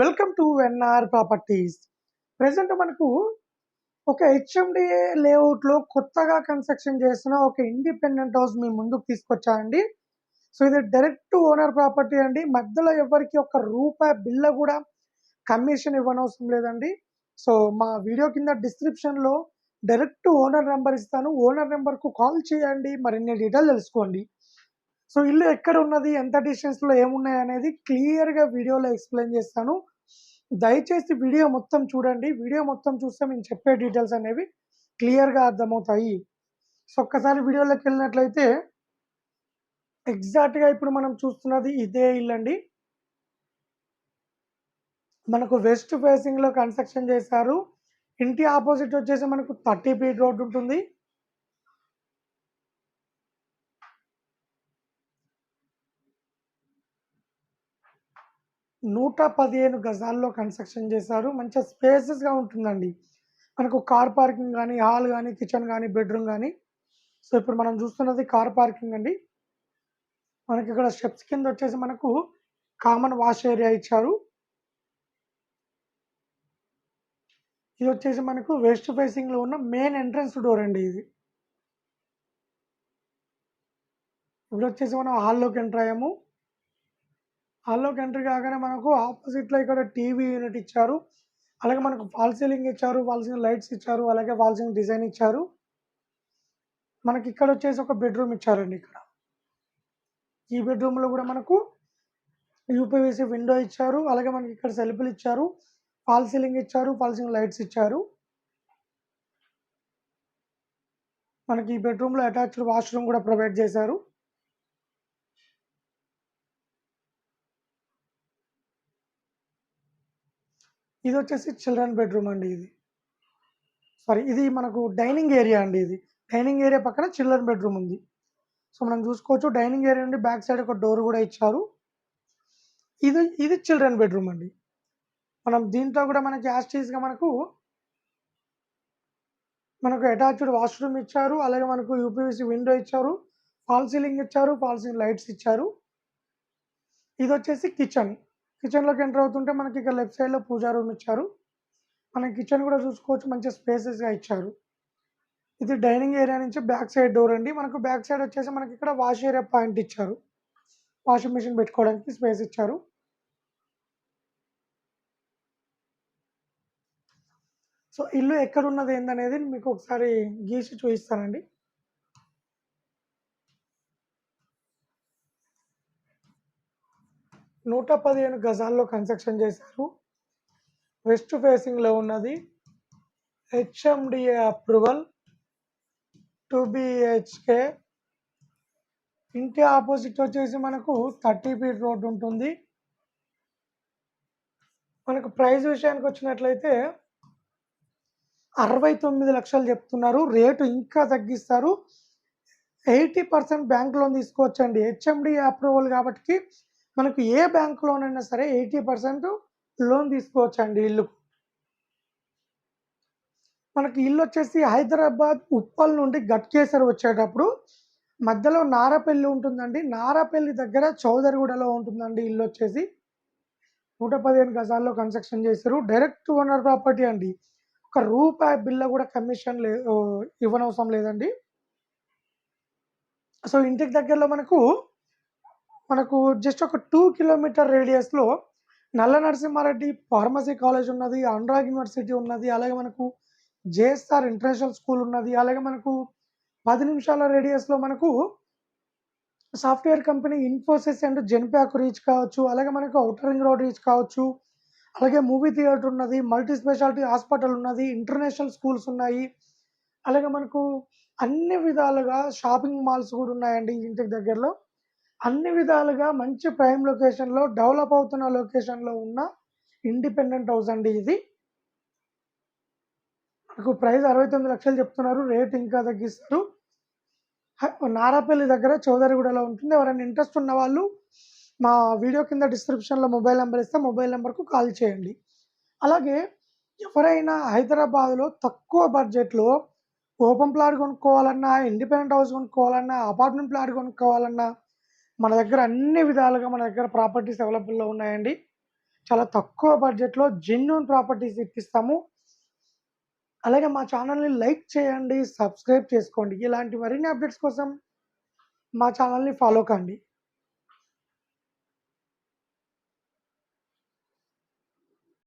Welcome to NR properties. Present మనకు ఒక HMDA లేఅవుట్లో కొత్తగా కన్స్ట్రక్షన్ చేసిన ఒక ఇండిపెండెంట్ హౌస్ మీ ముందుకు తీసుకొచ్చానండి సో ఇది డైరెక్ట్ ఓనర్ ప్రాపర్టీ అండి. మధ్యలో ఎవరికి ఒక రూపాయి బిల్ల కూడా కమిషన్ ఇవ్వనవసరం లేదండి. సో మా వీడియో కింద డిస్క్రిప్షన్లో డైరెక్ట్ ఓనర్ నెంబర్ ఇస్తాను. ఓనర్ నెంబర్కు కాల్ చేయండి. మరిన్ని డీటెయిల్ తెలుసుకోండి. సో ఇల్లు ఎక్కడ ఉన్నది ఎంత డిస్టెన్స్లో ఏమున్నాయి అనేది క్లియర్గా వీడియోలో ఎక్స్ప్లెయిన్ చేస్తాను. దయచేసి వీడియో మొత్తం చూడండి. వీడియో మొత్తం చూస్తే మేము చెప్పే డీటెయిల్స్ అనేవి క్లియర్గా అర్థమవుతాయి. సో ఒక్కసారి వీడియోలోకి వెళ్ళినట్లయితే ఎగ్జాక్ట్గా ఇప్పుడు మనం చూస్తున్నది ఇదే ఇల్లు అండి. మనకు వెస్ట్ ఫేసింగ్లో కన్స్ట్రక్షన్ చేశారు. ఇంటి ఆపోజిట్ వచ్చేసి మనకు థర్టీ ఫీట్ రోడ్ ఉంటుంది. నూట పదిహేను గజాల్లో కన్స్ట్రక్షన్ చేశారు. మంచిగా స్పేసెస్గా ఉంటుందండి. మనకు కార్ పార్కింగ్ కానీ హాల్ కానీ కిచెన్ కానీ బెడ్రూమ్ కానీ సో ఇప్పుడు మనం చూస్తున్నది కార్ పార్కింగ్ అండి. మనకి ఇక్కడ స్టెప్స్ కింద వచ్చేసి మనకు కామన్ వాష్ ఏరియా ఇచ్చారు. ఇది వచ్చేసి మనకు వెస్ట్ ఫేసింగ్లో ఉన్న మెయిన్ ఎంట్రన్స్ డోర్ అండి ఇది. ఇప్పుడు వచ్చేసి మనం హాల్లోకి ఎంటర్ అయ్యాము. హాల్లోకి ఎంట్రీ కాగానే మనకు ఆపోజిట్లో ఇక్కడ టీవీ యూనిట్ ఇచ్చారు. అలాగే మనకు ఫాల్ సీలింగ్ ఇచ్చారు ఫాల్ సీలింగ్ లైట్స్ ఇచ్చారు అలాగే ఫాల్ సీలింగ్ డిజైన్ ఇచ్చారు. మనకి ఇక్కడ వచ్చేసి ఒక బెడ్రూమ్ ఇచ్చారండి ఇక్కడ. ఈ బెడ్రూమ్లో కూడా మనకు యూపీవీసీ విండో ఇచ్చారు అలాగే మనకి ఇక్కడ సెల్ఫ్లు ఇచ్చారు ఫాల్ సీలింగ్ ఇచ్చారు ఫాల్ సీలింగ్ లైట్స్ ఇచ్చారు. మనకి ఈ బెడ్రూమ్లో అటాచ్డ్ వాష్రూమ్ కూడా ప్రొవైడ్ చేశారు. ఇది వచ్చేసి చిల్డ్రన్ బెడ్రూమ్ అండి ఇది. సారీ ఇది మనకు డైనింగ్ ఏరియా అండి ఇది. డైనింగ్ ఏరియా పక్కన చిల్డ్రన్ బెడ్రూమ్ ఉంది. సో మనం చూసుకోవచ్చు డైనింగ్ ఏరియా నుండి బ్యాక్ సైడ్ ఒక డోర్ కూడా ఇచ్చారు. ఇది ఇది చిల్డ్రన్ బెడ్రూమ్ అండి. మనం దీంట్లో కూడా మనకి యాస్టీస్గా మనకు మనకు అటాచ్డ్ వాష్రూమ్ ఇచ్చారు అలాగే మనకు యూపీవీసీ విండో ఇచ్చారు ఫాల్ సీలింగ్ ఇచ్చారు ఫాల్ సీలింగ్ లైట్స్ ఇచ్చారు. ఇది వచ్చేసి కిచెన్ కిచెన్లోకి ఎంటర్ అవుతుంటే మనకి ఇక్కడ లెఫ్ట్ సైడ్లో పూజా రూమ్ ఇచ్చారు. మనం కిచెన్ కూడా చూసుకోవచ్చు మంచి స్పేసెస్గా ఇచ్చారు. ఇది డైనింగ్ ఏరియా నుంచి బ్యాక్ సైడ్ డోర్ అండి. మనకు బ్యాక్ సైడ్ వచ్చేసి మనకి ఇక్కడ వాష్ ఏరియా పాయింట్ ఇచ్చారు. వాషింగ్ మిషన్ పెట్టుకోవడానికి స్పేస్ ఇచ్చారు. సో ఇల్లు ఎక్కడ ఉన్నది ఏందనేది మీకు ఒకసారి గీసి చూపిస్తానండి. నూట పదిహేను గజాల్లో కన్స్ట్రక్షన్ చేశారు. వెస్ట్ ఫేసింగ్లో ఉన్నది. HMDA approval. Two BHK. ఇంటి ఆపోజిట్ వచ్చేసి మనకు థర్టీ ఫీట్ రోడ్ ఉంటుంది. మనకు ప్రైస్ విషయానికి వచ్చినట్లయితే అరవై తొమ్మిది లక్షలు చెప్తున్నారు. రేటు ఇంకా తగ్గిస్తారు. ఎయిటీ పర్సెంట్ బ్యాంక్ లోన్ తీసుకోవచ్చండి. హెచ్ఎండి అప్రూవల్ కాబట్టి మనకు ఏ బ్యాంక్ లోన్ అయినా సరే ఎయిటీ పర్సెంట్ లోన్ తీసుకోవచ్చు అండి ఇల్లు. మనకి ఇల్లు వచ్చేసి హైదరాబాద్ ఉప్పల్ నుండి గట్కేసర్ వచ్చేటప్పుడు మధ్యలో నారపల్లి ఉంటుందండి. నారపల్లి దగ్గర చౌదరిగూడలో ఉంటుందండి ఇల్లు వచ్చేసి. నూట పదిహేను గజాల్లో కన్స్ట్రక్షన్ చేశారు. డైరెక్ట్ ఓనర్ ప్రాపర్టీ అండి. ఒక రూపాయి బిల్ల కూడా కమిషన్ లే ఇవ్వనవసరం లేదండి. సో ఇంటికి దగ్గరలో మనకు మనకు జస్ట్ ఒక టూ కిలోమీటర్ రేడియస్లో నల్ల నరసింహారెడ్డి ఫార్మసీ కాలేజ్ ఉన్నది అనురాగ్ యూనివర్సిటీ ఉన్నది అలాగే మనకు జేఎస్ఆర్ ఇంటర్నేషనల్ స్కూల్ ఉన్నది అలాగే మనకు పది నిమిషాల రేడియస్లో మనకు software company Infosys and Genpact reach కావచ్చు అలాగే మనకు అవుటర్ రింగ్ రోడ్ రీచ్ కావచ్చు అలాగే మూవీ థియేటర్ ఉన్నది మల్టీ స్పెషాలిటీ హాస్పిటల్ ఉన్నది ఇంటర్నేషనల్ స్కూల్స్ ఉన్నాయి అలాగే మనకు అన్ని విధాలుగా షాపింగ్ మాల్స్ కూడా ఉన్నాయండి ఇంటికి దగ్గరలో. అన్ని విధాలుగా మంచి ప్రైమ్ లొకేషన్లో డెవలప్ అవుతున్న లొకేషన్లో ఉన్న ఇండిపెండెంట్ హౌస్ అండి ఇది. మనకు ప్రైస్ అరవై తొమ్మిది లక్షలు చెప్తున్నారు రేట్ ఇంకా తగ్గిస్తారు. నారాపల్లి దగ్గర చౌదరిగూడలో ఉంటుంది. ఎవరైనా ఇంట్రెస్ట్ ఉన్న వాళ్ళు మా వీడియో కింద డిస్క్రిప్షన్లో మొబైల్ నెంబర్ ఇస్తే మొబైల్ నెంబర్కు కాల్ చేయండి. అలాగే ఎవరైనా హైదరాబాద్లో తక్కువ బడ్జెట్లో ఓపెన్ ప్లాట్ కొనుక్కోవాలన్నా ఇండిపెండెంట్ హౌస్ కొనుక్కోవాలన్నా అపార్ట్మెంట్ ప్లాట్ కొనుక్కోవాలన్నా మన దగ్గర అన్ని విధాలుగా మన దగ్గర ప్రాపర్టీస్ అవైలబుల్లో ఉన్నాయండి చాలా తక్కువ బడ్జెట్‌లో జెన్యూన్ ప్రాపర్టీస్ ఇప్పిస్తాము. అలాగే మా ఛానల్‌ని లైక్ చేయండి, సబ్స్క్రైబ్ చేసుకోండి. ఇలాంటి మరిన్ని అప్డేట్స్ కోసం మా ఛానల్‌ని ఫాలో కండి.